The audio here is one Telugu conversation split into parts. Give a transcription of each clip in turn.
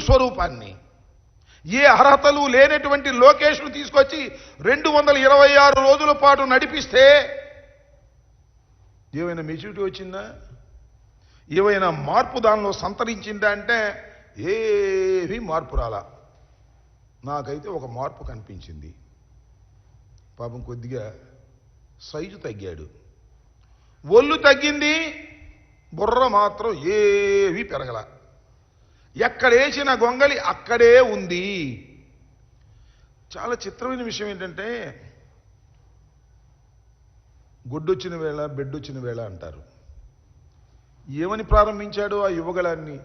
స్వరూపాన్ని. ఏ అర్హతలు లేనటువంటి లోకేష్ను తీసుకొచ్చి రెండు వందల ఇరవై ఆరు రోజుల పాటు నడిపిస్తే ఏమైనా మెచ్యూరిటీ వచ్చిందా? ఏమైనా మార్పు దానిలో సంతరించిందా అంటే ఏమీ మార్పు రాలా. నాకైతే ఒక మార్పు కనిపించింది. పాపం కొద్దిగా సైజు తగ్గాడు. ఒళ్ళు తగ్గింది బుర్ర మాత్రం ఏవి పెరగల. ఎక్కడేసిన గొంగలి అక్కడే ఉంది. చాలా చిత్రమైన విషయం ఏంటంటే గొడ్డొచ్చిన వేళ బెడ్డొచ్చిన వేళ అంటారు. ఏమని ప్రారంభించాడు ఆ యువగలాన్ని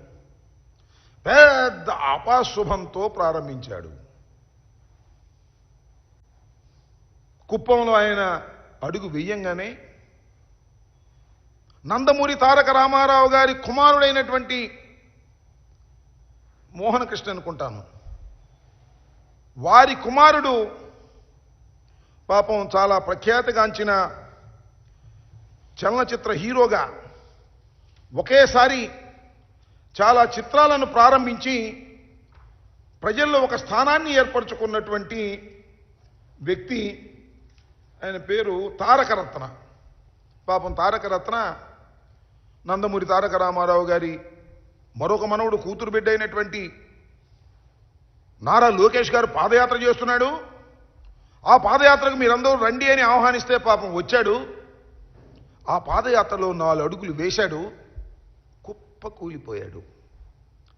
పెద్ద అపాశుభంతో ప్రారంభించాడు. కుప్పంలో ఆయన అడుగు వెయ్యంగానే నందమూరి తారక రామారావు గారి కుమారుడైనటువంటి మోహనకృష్ణ అనుకుంటాను. వారి కుమారుడు పాపం చాలా ప్రఖ్యాతిగాంచిన చలనచిత్ర హీరోగా ఒకేసారి చాలా చిత్రాలను ప్రారంభించి ప్రజల్లో ఒక స్థానాన్ని ఏర్పరచుకున్నటువంటి వ్యక్తి ఆయన పేరు తారకరత్న. పాపం తారకరత్న నందమూరి తారక రామారావు గారి మరొక మనవుడు కూతురు బిడ్డ అయినటువంటి నారా లోకేష్ గారు పాదయాత్ర చేస్తున్నాడు. ఆ పాదయాత్రకు మీరందరూ రండి అని ఆహ్వానిస్తే పాపం వచ్చాడు. ఆ పాదయాత్రలో నాలుగు అడుగులు వేశాడు. కుప్ప కూలిపోయాడు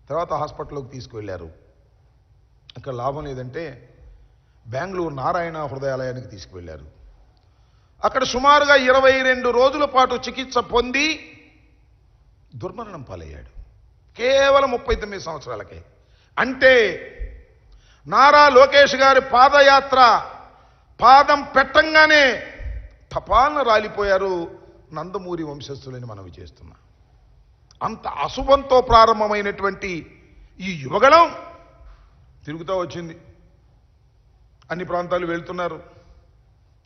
తర్వాత హాస్పిటల్లోకి తీసుకువెళ్ళారు. అక్కడ లాభం లేదంటే బెంగళూరు నారాయణ హృదయాలయానికి తీసుకువెళ్ళారు. అక్కడ సుమారుగా ఇరవై రెండు రోజుల పాటు చికిత్స పొంది దుర్మరణం పాలయ్యాడు. కేవలం ముప్పై తొమ్మిది సంవత్సరాలకే. అంటే నారా లోకేష్ గారి పాదయాత్ర పాదం పెట్టంగానే తపాలను రాలిపోయారు నందమూరి వంశస్థులని మనవి చేస్తున్నా. అంత అశుభంతో ప్రారంభమైనటువంటి ఈ యువగళం తిరుగుతూ వచ్చింది. అన్ని ప్రాంతాలు వెళ్తున్నారు.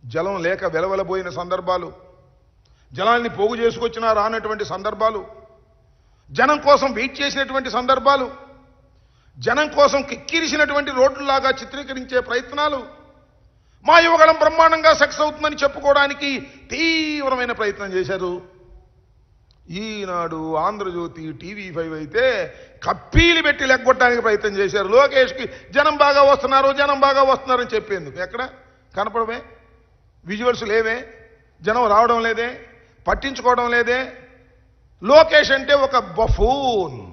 జలం లేక వెలవలబోయిన సందర్భాలు జలాన్ని పోగు చేసుకొచ్చినా రానటువంటి సందర్భాలు జనం కోసం వెయిట్ చేసినటువంటి సందర్భాలు జనం కోసం కిక్కిరిసినటువంటి రోడ్లులాగా చిత్రీకరించే ప్రయత్నాలు మా యువగళం బ్రహ్మాండంగా సక్సెస్ అవుతుందని చెప్పుకోవడానికి తీవ్రమైన ప్రయత్నం చేశారు. ఈనాడు ఆంధ్రజ్యోతి టీవీ ఫైవ్ అయితే కప్పీలు పెట్టి లెగ్గొట్టడానికి ప్రయత్నం చేశారు. లోకేష్కి జనం బాగా వస్తున్నారు జనం బాగా వస్తున్నారని చెప్పేందుకు. ఎక్కడ? కనపడమే. విజువల్స్ లేవే. జనం రావడం లేదే. పట్టించుకోవడం లేదే. లోకేష్ అంటే ఒక బఫూన్.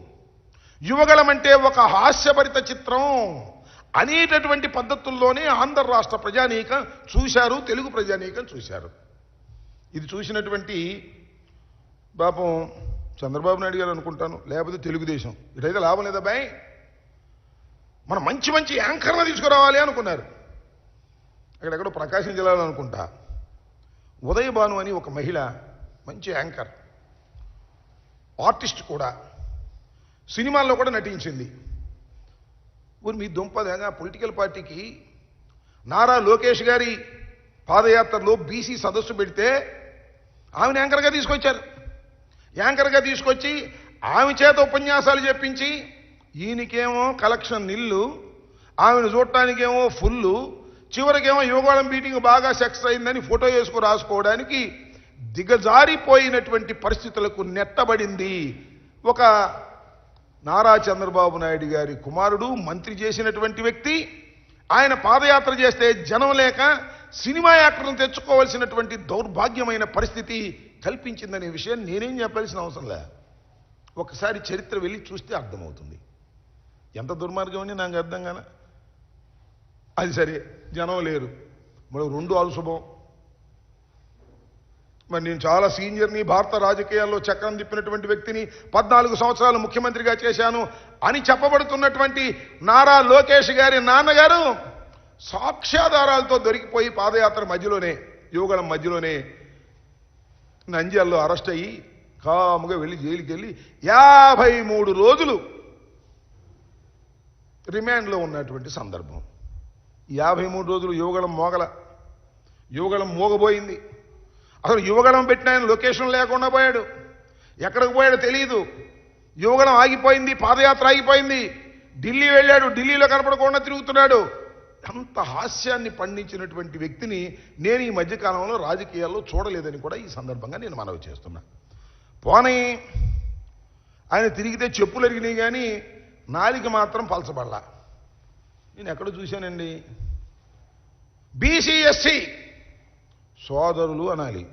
యువగలం అంటే ఒక హాస్యభరిత చిత్రం. అనేటటువంటి పద్ధతుల్లోనే ఆంధ్ర రాష్ట్ర ప్రజానీకం చూశారు తెలుగు ప్రజానీకం చూశారు. ఇది చూసినటువంటి పాపం చంద్రబాబు నాయుడు గారు అనుకుంటాను లేకపోతే తెలుగుదేశం. ఇటైతే లాభం లేదా బాయ్? మనం మంచి మంచి యాంకర్లు తీసుకురావాలి అనుకున్నారు. అక్కడెక్కడో ప్రకాశం జిల్లాలో అనుకుంటా. ఉదయ భాను అని ఒక మహిళ మంచి యాంకర్. ఆర్టిస్ట్ కూడా సినిమాల్లో కూడా నటించింది. ఊరి మీ దుంపదంగా పొలిటికల్ పార్టీకి నారా లోకేష్ గారి పాదయాత్రలో బీసీ సదస్సు పెడితే ఆమెను యాంకర్గా తీసుకొచ్చారు. యాంకర్గా తీసుకొచ్చి ఆమె చేత ఉపన్యాసాలు చెప్పించి ఈయనకేమో కలెక్షన్ నిల్లు ఆమెను చూడటానికేమో ఫుల్లు చివరికేమో యువగోళం మీటింగ్ బాగా సక్సెస్ అయిందని ఫోటో వేసుకు రాసుకోవడానికి దిగజారిపోయినటువంటి పరిస్థితులకు నెట్టబడింది. ఒక నారా చంద్రబాబు నాయుడు గారి కుమారుడు మంత్రి చేసినటువంటి వ్యక్తి ఆయన పాదయాత్ర చేస్తే జనం లేక సినిమా యాక్టర్లను తెచ్చుకోవాల్సినటువంటి దౌర్భాగ్యమైన పరిస్థితి కల్పించిందనే విషయం నేనేం చెప్పాల్సిన అవసరం లే. ఒకసారి చరిత్ర వెళ్ళి చూస్తే అర్థమవుతుంది. ఎంత దుర్మార్గం అని నాకు అర్థం కాన అది సరే జనం లేరు. మరి రెండు అలశుభం మరి నేను చాలా సీనియర్ని భారత రాజకీయాల్లో చక్రం తిప్పినటువంటి వ్యక్తిని పద్నాలుగు సంవత్సరాలు ముఖ్యమంత్రిగా చేశాను అని చెప్పబడుతున్నటువంటి నారా లోకేష్ గారి నాన్నగారు సాక్ష్యాధారాలతో దొరికిపోయి పాదయాత్ర మధ్యలోనే యువగళం మధ్యలోనే నంద్యాలలో అరెస్ట్ అయ్యి కాముగా వెళ్ళి జైలుకి వెళ్ళి యాభై మూడు రోజులు రిమాండ్లో ఉన్నటువంటి సందర్భం. యాభై మూడు రోజులు యువగళం మోగల యువగళం మోగబోయింది. అసలు యువగణం పెట్టిన ఆయన లొకేషన్ లేకుండా పోయాడు. ఎక్కడికి పోయాడో తెలియదు యువగణం ఆగిపోయింది పాదయాత్ర ఆగిపోయింది. ఢిల్లీ వెళ్ళాడు ఢిల్లీలో కనపడకుండా తిరుగుతున్నాడు. అంత హాస్యాన్ని పండించినటువంటి వ్యక్తిని నేను ఈ మధ్యకాలంలో రాజకీయాల్లో చూడలేదని కూడా ఈ సందర్భంగా నేను మనవి చేస్తున్నా. పోనీ ఆయన తిరిగితే చెప్పులు అరిగినాయి కానీ నాలిక మాత్రం పలచబడలా. నేను ఎక్కడ చూశానండి? బీసీఎస్సీ సోదరులు అనాలి.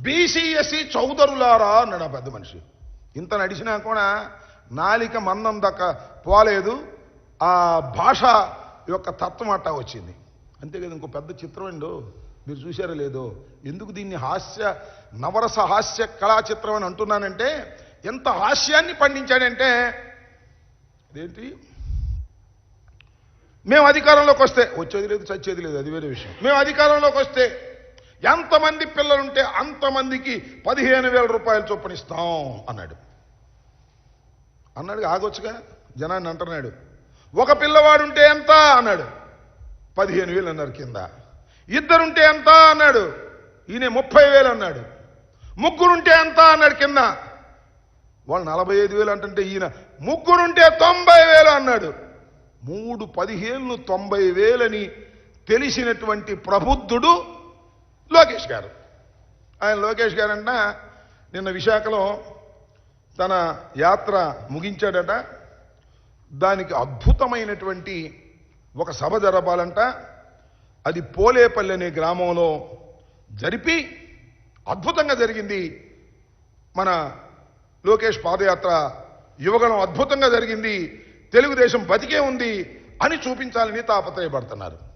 బీసీఎస్సీ చౌదరులారా అన్నాడు ఆ పెద్ద మనిషి. ఇంత నడిచినా కూడా నాలిక మందం దక్క పోలేదు. ఆ భాష యొక్క తత్వం అట్టా వచ్చింది. అంతే కదా ఇంకో పెద్ద చిత్రం అండి మీరు చూసారో లేదో? ఎందుకు దీన్ని హాస్య నవరస హాస్య కళా చిత్రం అని అంటున్నానంటే ఎంత హాస్యాన్ని పండించాడంటే అదేంటి మేము అధికారంలోకి వస్తే వచ్చేది లేదు చచ్చేది లేదు అది వేరే విషయం. మేము అధికారంలోకి వస్తే ఎంతమంది పిల్లలుంటే అంతమందికి పదిహేను వేల రూపాయలు చొప్పున ఇస్తాం అన్నాడు. అన్నాడు ఆగొచ్చుగా జనాన్ని అంటున్నాడు. ఒక పిల్లవాడుంటే ఎంత అన్నాడు. పదిహేను వేలు అన్నారు కింద. ఇద్దరుంటే ఎంత అన్నాడు. ఈయన ముప్పై వేలు అన్నాడు. ముగ్గురుంటే ఎంత అన్నాడు కింద. వాళ్ళు నలభై ఐదు వేలు అంటుంటే ఈయన ముగ్గురుంటే తొంభై వేలు అన్నాడు. మూడు పదిహేను తొంభై వేలని తెలిసినటువంటి ప్రబుద్ధుడు లోకేష్ గారు. ఆయన లోకేష్ గారంట నిన్న విశాఖలో తన యాత్ర ముగించాడట. దానికి అద్భుతమైనటువంటి ఒక సభ జరపాలంట. అది పోలేపల్లి అనే గ్రామంలో జరిపి అద్భుతంగా జరిగింది. మన లోకేష్ పాదయాత్ర యువగణం అద్భుతంగా జరిగింది. తెలుగుదేశం బతికే ఉంది అని చూపించాలని తాపత్రయపడుతున్నారు.